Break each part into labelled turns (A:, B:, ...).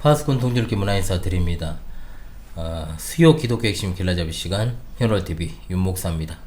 A: 파스콘 동절기 문화인사 드립니다. 어, 수요 기독교 핵심 길라잡이 시간 현월TV 윤목사입니다.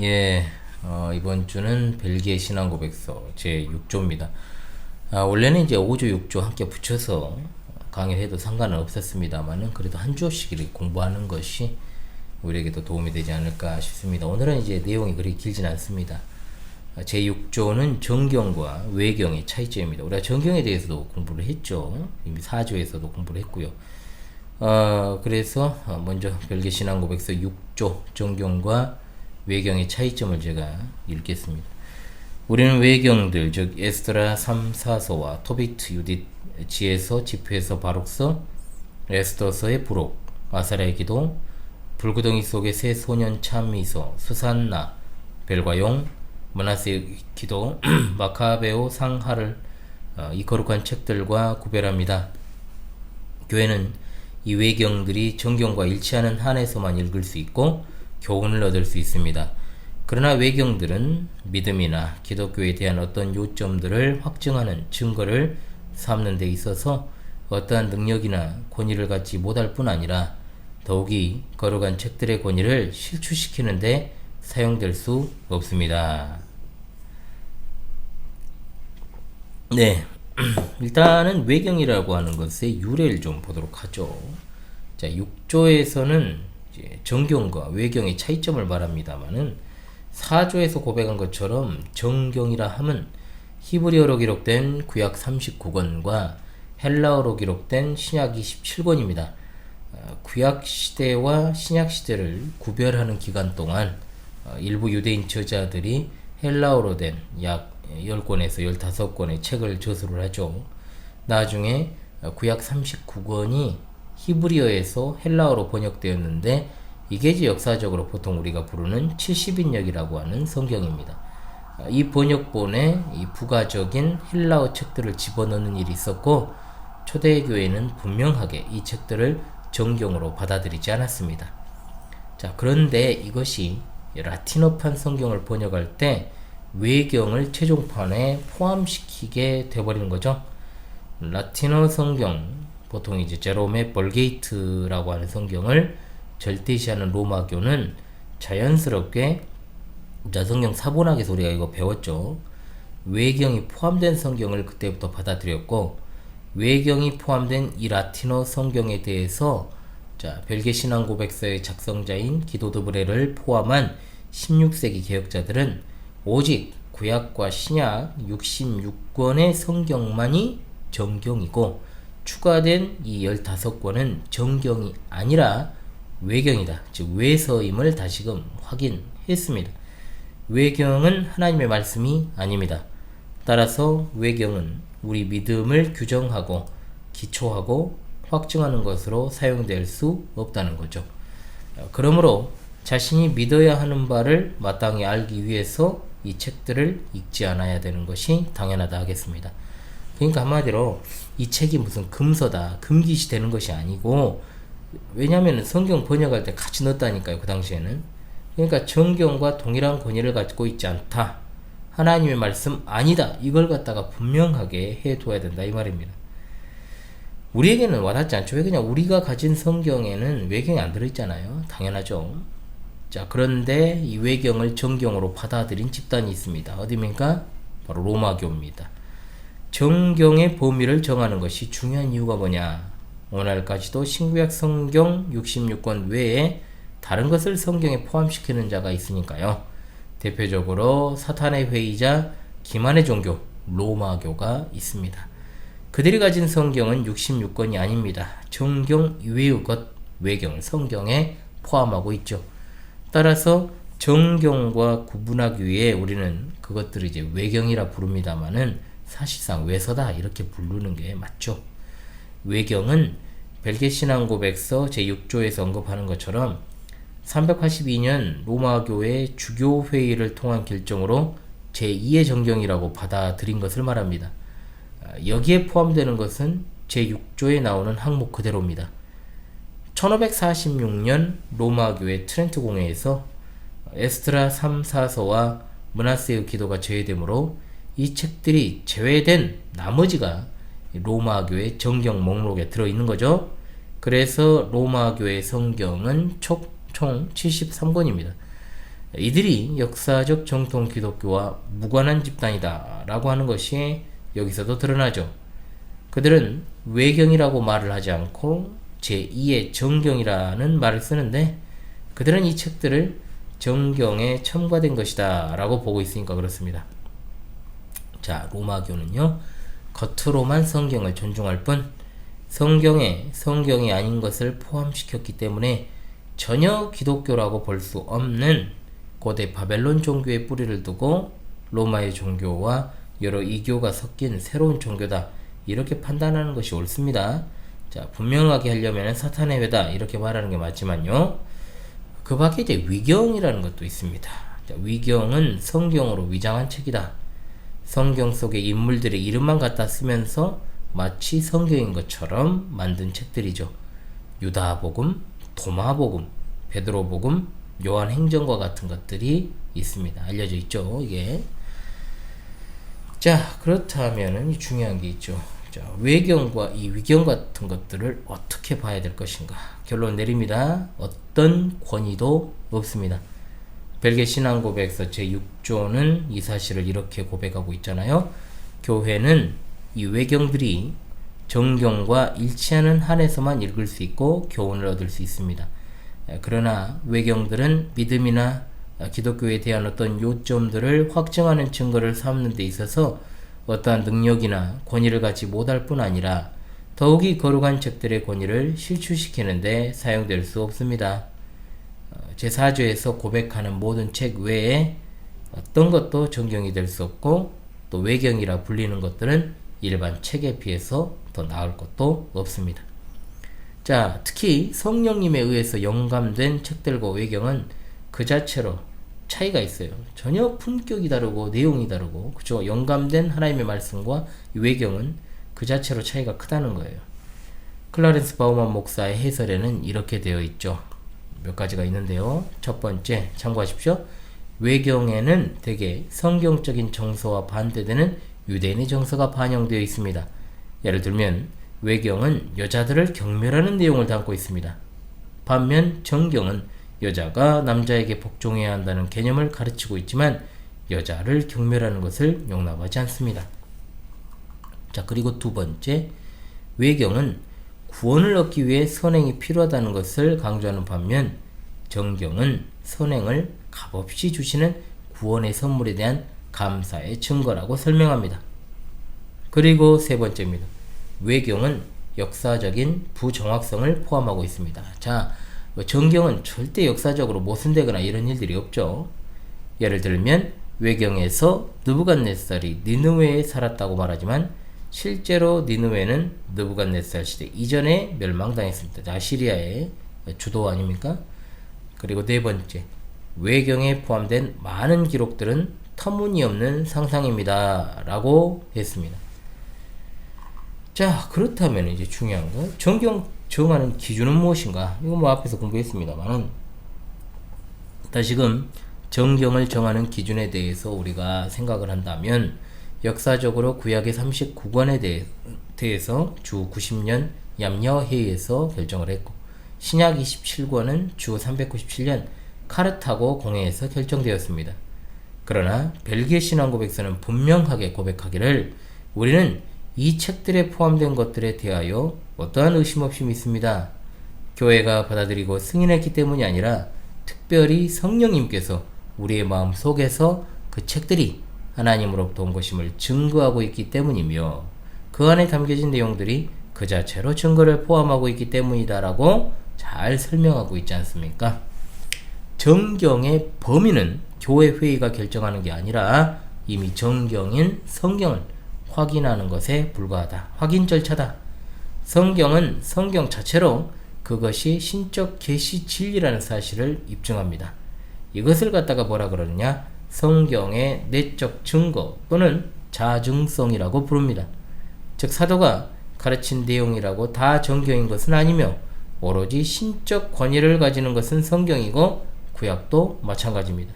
A: 예, 어, 이번 주는 벨기에 신앙고백서 제 6조입니다. 아, 원래는 이제 5조, 6조 함께 붙여서 강의를 해도 상관은 없었습니다만은 그래도 한 주씩 공부하는 것이 우리에게도 도움이 되지 않을까 싶습니다. 오늘은 이제 내용이 그리 길진 않습니다. 제6조는 정경과 외경의 차이점입니다. 우리가 정경에 대해서도 공부를 했죠. 이미 4조에서도 공부를 했고요. 어, 그래서 먼저 별개 신앙 고백서 6조 정경과 외경의 차이점을 제가 읽겠습니다. 우리는 외경들 즉 에스더라 3, 4서와 토비트, 유딧, 지에서, 지표에서 바룩서, 에스더서의 부록, 아사라의 기도, 불구덩이 속의 새 소년 참미소, 수산나, 벨과 용, 문하세 기도, 마카베오 상하를 어, 이 거룩한 책들과 구별합니다. 교회는 이 외경들이 정경과 일치하는 한에서만 읽을 수 있고 교훈을 얻을 수 있습니다. 그러나 외경들은 믿음이나 기독교에 대한 어떤 요점들을 확증하는 증거를 삼는 데 있어서 어떠한 능력이나 권위를 갖지 못할 뿐 아니라 더욱이 거룩한 책들의 권위를 실추시키는데 사용될 수 없습니다. 네. 일단은 외경이라고 하는 것의 유래를 좀 보도록 하죠. 자, 6조에서는 정경과 외경의 차이점을 말합니다만은 4조에서 고백한 것처럼 정경이라 함은 히브리어로 기록된 구약 39권과 헬라어로 기록된 신약 27권입니다. 어, 구약 시대와 신약 시대를 구별하는 기간 동안 어, 일부 유대인 저자들이 헬라어로 된 약 10권에서 15권의 책을 저술을 하죠. 나중에 어, 구약 39권이 히브리어에서 헬라어로 번역되었는데 이게 이제 역사적으로 보통 우리가 부르는 70인역이라고 하는 성경입니다. 어, 이 번역본에 이 부가적인 헬라어 책들을 집어넣는 일이 있었고 초대교회는 분명하게 이 책들을 정경으로 받아들이지 않았습니다. 자, 그런데 이것이 라틴어판 성경을 번역할 때 외경을 최종판에 포함시키게 돼버리는 거죠. 라틴어 성경, 보통 이제 제롬의 벌게이트라고 하는 성경을 절대시하는 로마교는 자연스럽게 자 성경 사본학에서 우리가 이거 배웠죠. 외경이 포함된 성경을 그때부터 받아들였고 외경이 포함된 이 라틴어 성경에 대해서 자, 별개 신앙 고백서의 작성자인 기도드 브레를 포함한 16세기 개혁자들은 오직 구약과 신약 66권의 성경만이 정경이고 추가된 이 15권은 정경이 아니라 외경이다. 즉 외서임을 다시금 확인했습니다. 외경은 하나님의 말씀이 아닙니다. 따라서 외경은 우리 믿음을 규정하고 기초하고 확증하는 것으로 사용될 수 없다는 거죠. 그러므로 자신이 믿어야 하는 바를 마땅히 알기 위해서 이 책들을 읽지 않아야 되는 것이 당연하다 하겠습니다. 그러니까 한마디로 이 책이 무슨 금서다, 금기시 되는 것이 아니고 왜냐하면 성경 번역할 때 같이 넣었다니까요. 그 당시에는. 그러니까 정경과 동일한 권위를 가지고 있지 않다. 하나님의 말씀 아니다. 이걸 갖다가 분명하게 해둬야 된다. 이 말입니다. 우리에게는 와닿지 않죠. 왜 그냥 우리가 가진 성경에는 외경이 안 들어있잖아요. 당연하죠. 자, 그런데 이 외경을 정경으로 받아들인 집단이 있습니다. 어디입니까? 바로 로마교입니다. 정경의 범위를 정하는 것이 중요한 이유가 뭐냐? 오늘까지도 신구약 성경 66권 외에 다른 것을 성경에 포함시키는 자가 있으니까요. 대표적으로 사탄의 회의자 기만의 종교 로마교가 있습니다. 그들이 가진 성경은 66권이 아닙니다. 정경 이외의 것 외경을 성경에 포함하고 있죠. 따라서 정경과 구분하기 위해 우리는 그것들을 이제 외경이라 부릅니다만은 사실상 외서다 이렇게 부르는 게 맞죠. 외경은 벨게 신앙 고백서 제6조에서 언급하는 것처럼 382년 로마 교회 주교 회의를 통한 결정으로 제2의 정경이라고 받아들인 것을 말합니다. 여기에 포함되는 것은 제6조에 나오는 항목 그대로입니다. 1546년 로마 교회 트렌트 공회에서 에스트라 3, 4서와 문하세의 기도가 제외되므로 이 책들이 제외된 나머지가 로마교의 정경 목록에 들어 있는 거죠. 그래서 로마교의 성경은 총, 총 73권입니다. 이들이 역사적 정통 기독교와 무관한 집단이다 라고 하는 것이 여기서도 드러나죠. 그들은 외경이라고 말을 하지 않고 제2의 정경이라는 말을 쓰는데 그들은 이 책들을 정경에 첨가된 것이다 라고 보고 있으니까 그렇습니다. 자, 로마교는요, 겉으로만 성경을 존중할 뿐 성경에 성경이 아닌 것을 포함시켰기 때문에 전혀 기독교라고 볼 수 없는 고대 바벨론 종교의 뿌리를 두고 로마의 종교와 여러 이교가 섞인 새로운 종교다. 이렇게 판단하는 것이 옳습니다. 자, 분명하게 하려면 사탄의 회다. 이렇게 말하는 게 맞지만요. 그 밖에 이제 위경이라는 것도 있습니다. 자, 위경은 성경으로 위장한 책이다. 성경 속의 인물들의 이름만 갖다 쓰면서 마치 성경인 것처럼 만든 책들이죠. 유다복음, 도마복음, 베드로복음, 요한행전과 같은 것들이 있습니다. 알려져 있죠. 이게 자 그렇다면은 중요한 게 있죠. 자, 외경과 이 위경 같은 것들을 어떻게 봐야 될 것인가? 결론 내립니다. 어떤 권위도 없습니다. 벨게 신앙 고백서 제6조는 이 사실을 이렇게 고백하고 있잖아요. 교회는 이 외경들이 정경과 일치하는 한에서만 읽을 수 있고 교훈을 얻을 수 있습니다. 그러나 외경들은 믿음이나 기독교에 대한 어떤 요점들을 확증하는 증거를 삼는 데 있어서 어떠한 능력이나 권위를 갖지 못할 뿐 아니라 더욱이 거룩한 책들의 권위를 실추시키는데 사용될 수 없습니다. 제4조에서 고백하는 모든 책 외에 어떤 것도 정경이 될 수 없고 또 외경이라 불리는 것들은 일반 책에 비해서 더 나을 것도 없습니다. 자, 특히 성령님에 의해서 영감된 책들과 외경은 그 자체로 차이가 있어요. 전혀 품격이 다르고 내용이 다르고 그죠? 영감된 하나님의 말씀과 외경은 그 자체로 차이가 크다는 거예요. 클라렌스 바우만 목사의 해설에는 이렇게 되어 있죠. 몇 가지가 있는데요. 첫 번째 참고하십시오. 외경에는 대개 성경적인 정서와 반대되는 유대인의 정서가 반영되어 있습니다. 예를 들면 외경은 여자들을 경멸하는 내용을 담고 있습니다. 반면 정경은 여자가 남자에게 복종해야 한다는 개념을 가르치고 있지만 여자를 경멸하는 것을 용납하지 않습니다. 자, 그리고 두 번째, 외경은 구원을 얻기 위해 선행이 필요하다는 것을 강조하는 반면 정경은 선행을 값없이 주시는 구원의 선물에 대한 감사의 증거라고 설명합니다. 그리고 세 번째입니다. 외경은 역사적인 부정확성을 포함하고 있습니다. 자, 뭐 정경은 절대 역사적으로 모순되거나 이런 일들이 없죠. 예를 들면 외경에서 느부갓네살이 니느웨에 살았다고 말하지만 실제로 니느웨는 느부갓네살 시대 이전에 멸망당했습니다. 아시리아의 주도 아닙니까? 그리고 네 번째, 외경에 포함된 많은 기록들은 터무니없는 상상입니다. 라고 했습니다. 자, 그렇다면 이제 중요한 건 정경 정하는 기준은 무엇인가? 이거 뭐 앞에서 공부했습니다만은 다시금 정경을 정하는 기준에 대해서 우리가 생각을 한다면 역사적으로 구약의 39권에 대해, 대해서 주 90년 얌야회의에서 결정을 했고 신약 27권은 주 397년 카르타고 공회에서 결정되었습니다. 그러나 벨기에 신앙 고백서는 분명하게 고백하기를 우리는 이 책들에 포함된 것들에 대하여 어떠한 의심 없이 믿습니다. 교회가 받아들이고 승인했기 때문이 아니라 특별히 성령님께서 우리의 마음 속에서 그 책들이 하나님으로부터 온 것임을 증거하고 있기 때문이며 그 안에 담겨진 내용들이 그 자체로 증거를 포함하고 있기 때문이다라고 잘 설명하고 있지 않습니까? 정경의 범위는 교회 회의가 결정하는 게 아니라 이미 정경인 성경을 확인하는 것에 불과하다. 확인 절차다. 성경은 성경 자체로 그것이 신적 계시 진리라는 사실을 입증합니다. 이것을 갖다가 뭐라 그러느냐? 성경의 내적 증거 또는 자증성이라고 부릅니다. 즉 사도가 가르친 내용이라고 다 정경인 것은 아니며 오로지 신적 권위를 가지는 것은 성경이고 구약도 마찬가지입니다.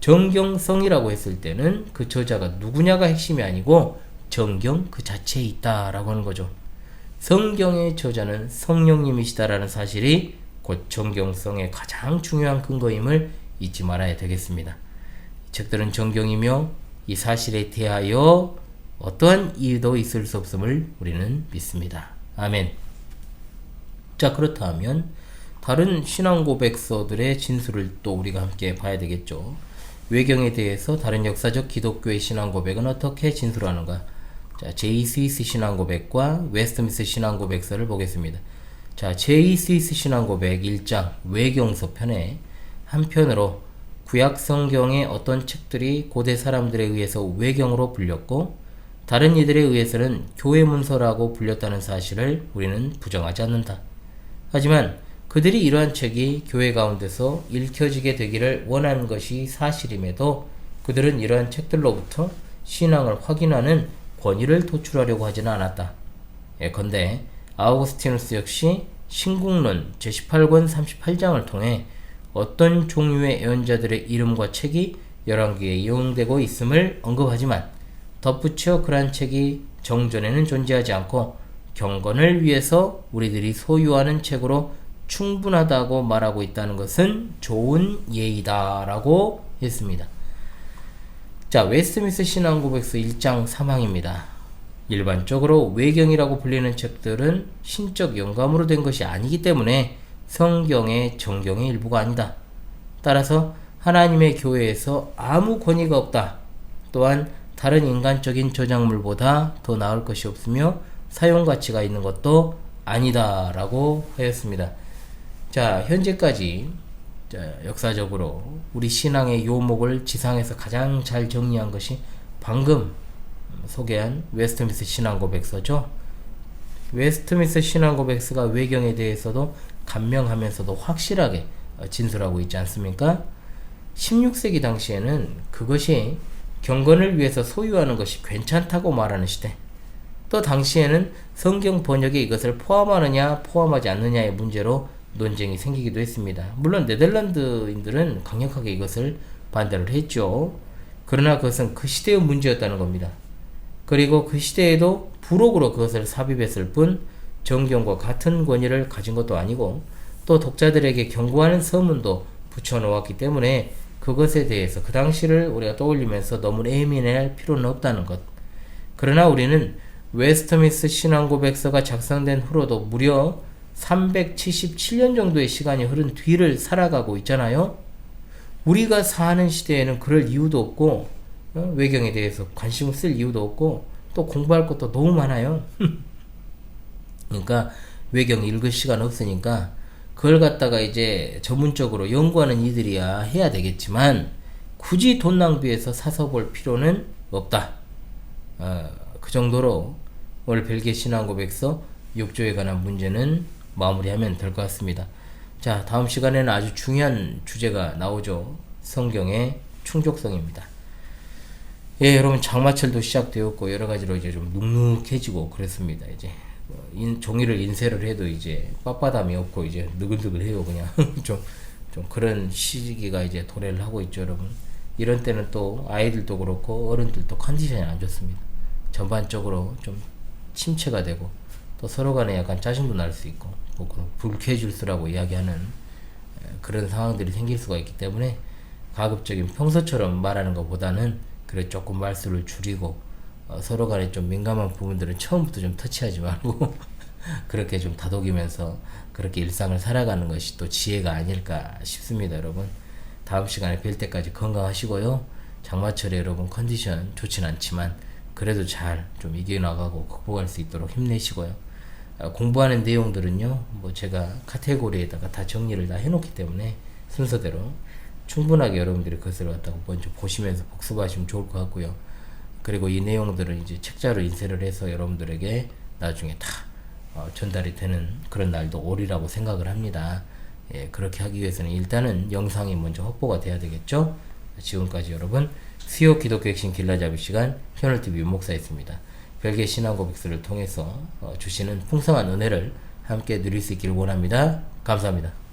A: 정경성이라고 했을 때는 그 저자가 누구냐가 핵심이 아니고 정경 그 자체에 있다라고 하는 거죠. 성경의 저자는 성령님이시다라는 사실이 곧 정경성의 가장 중요한 근거임을 잊지 말아야 되겠습니다. 이 책들은 정경이며 이 사실에 대하여 어떠한 이유도 있을 수 없음을 우리는 믿습니다. 아멘. 자, 그렇다면 다른 신앙 고백서들의 진술을 또 우리가 함께 봐야 되겠죠. 외경에 대해서 다른 역사적 기독교의 신앙 고백은 어떻게 진술하는가? 자, 제이 스위스 신앙 고백과 웨스트미스 신앙 고백서를 보겠습니다. 자, 제이 스위스 신앙 고백 1장 외경서 편에 한편으로 구약 성경의 어떤 책들이 고대 사람들에 의해서 외경으로 불렸고 다른 이들에 의해서는 교회 문서라고 불렸다는 사실을 우리는 부정하지 않는다. 하지만 그들이 이러한 책이 교회 가운데서 읽혀지게 되기를 원하는 것이 사실임에도 그들은 이러한 책들로부터 신앙을 확인하는 권위를 도출하려고 하지는 않았다. 예컨대 아우구스티누스 역시 신국론 제18권 38장을 통해 어떤 종류의 예언자들의 이름과 책이 열왕기에 이용되고 있음을 언급하지만 덧붙여 그러한 책이 정전에는 존재하지 않고 경건을 위해서 우리들이 소유하는 책으로 충분하다고 말하고 있다는 것은 좋은 예의다라고 했습니다. 자, 웨스트미스 신앙 고백서 1장 3항입니다. 일반적으로 외경이라고 불리는 책들은 신적 영감으로 된 것이 아니기 때문에 성경의 정경의 일부가 아니다. 따라서 하나님의 교회에서 아무 권위가 없다. 또한 다른 인간적인 저작물보다 더 나을 것이 없으며 사용 가치가 있는 것도 아니다라고 하였습니다. 자, 현재까지 자, 역사적으로 우리 신앙의 요목을 지상에서 가장 잘 정리한 것이 방금 소개한 웨스트미스 신앙고백서죠. 웨스트미스 신앙고백서가 외경에 대해서도 간명하면서도 확실하게 진술하고 있지 않습니까? 16세기 당시에는 그것이 경건을 위해서 소유하는 것이 괜찮다고 말하는 시대. 또 당시에는 성경 번역에 이것을 포함하느냐 포함하지 않느냐의 문제로 논쟁이 생기기도 했습니다. 물론 네덜란드인들은 강력하게 이것을 반대를 했죠. 그러나 그것은 그 시대의 문제였다는 겁니다. 그리고 그 시대에도 부록으로 그것을 삽입했을 뿐 정경과 같은 권위를 가진 것도 아니고 또 독자들에게 경고하는 서문도 붙여놓았기 때문에 그것에 대해서 그 당시를 우리가 떠올리면서 너무 예민할 필요는 없다는 것. 그러나 우리는 웨스트미스 신앙 고백서가 작성된 후로도 무려 377년 정도의 시간이 흐른 뒤를 살아가고 있잖아요. 우리가 사는 시대에는 그럴 이유도 없고 어? 외경에 대해서 관심을 쓸 이유도 없고 또 공부할 것도 너무 많아요. 그러니까 외경 읽을 시간 없으니까 그걸 갖다가 이제 전문적으로 연구하는 이들이야 해야 되겠지만 굳이 돈 낭비해서 사서 볼 필요는 없다. 어, 그 정도로 오늘 벨기에 신앙고백서 6조에 관한 문제는 마무리하면 될 것 같습니다. 자, 다음 시간에는 아주 중요한 주제가 나오죠. 성경의 충족성입니다. 예, 여러분 장마철도 시작되었고 여러 가지로 이제 좀 눅눅해지고 그랬습니다. 이제 뭐 인, 종이를 인쇄를 해도 이제 빳빳함이 없고 이제 느글느글해요 그냥 좀, 좀 그런 시기가 이제 도래를 하고 있죠 여러분. 이런 때는 또 아이들도 그렇고 어른들도 컨디션이 안 좋습니다. 전반적으로 좀 침체가 되고 또 서로 간에 약간 짜증도 날 수 있고 뭐 불쾌질수라고 이야기하는 그런 상황들이 생길 수가 있기 때문에 가급적인 평소처럼 말하는 것보다는 그래 조금 말수를 줄이고 어, 서로 간에 좀 민감한 부분들은 처음부터 좀 터치하지 말고 그렇게 좀 다독이면서 그렇게 일상을 살아가는 것이 또 지혜가 아닐까 싶습니다, 여러분. 다음 시간에 뵐 때까지 건강하시고요. 장마철에 여러분 컨디션 좋진 않지만 그래도 잘 좀 이겨나가고 극복할 수 있도록 힘내시고요. 어, 공부하는 내용들은요, 뭐 제가 카테고리에다가 다 정리를 다 해놓기 때문에 순서대로 충분하게 여러분들이 그것을 갖다가 먼저 보시면서 복습하시면 좋을 것 같고요. 그리고 이 내용들은 이제 책자로 인쇄를 해서 여러분들에게 나중에 다 어, 전달이 되는 그런 날도 오리라고 생각을 합니다. 예, 그렇게 하기 위해서는 일단은 영상이 먼저 확보가 돼야 되겠죠. 지금까지 여러분 수요 기독교 핵심 길라잡이 시간 현울TV 윤목사였습니다. 별개 신앙 고백서를 통해서 어, 주시는 풍성한 은혜를 함께 누릴 수 있기를 원합니다. 감사합니다.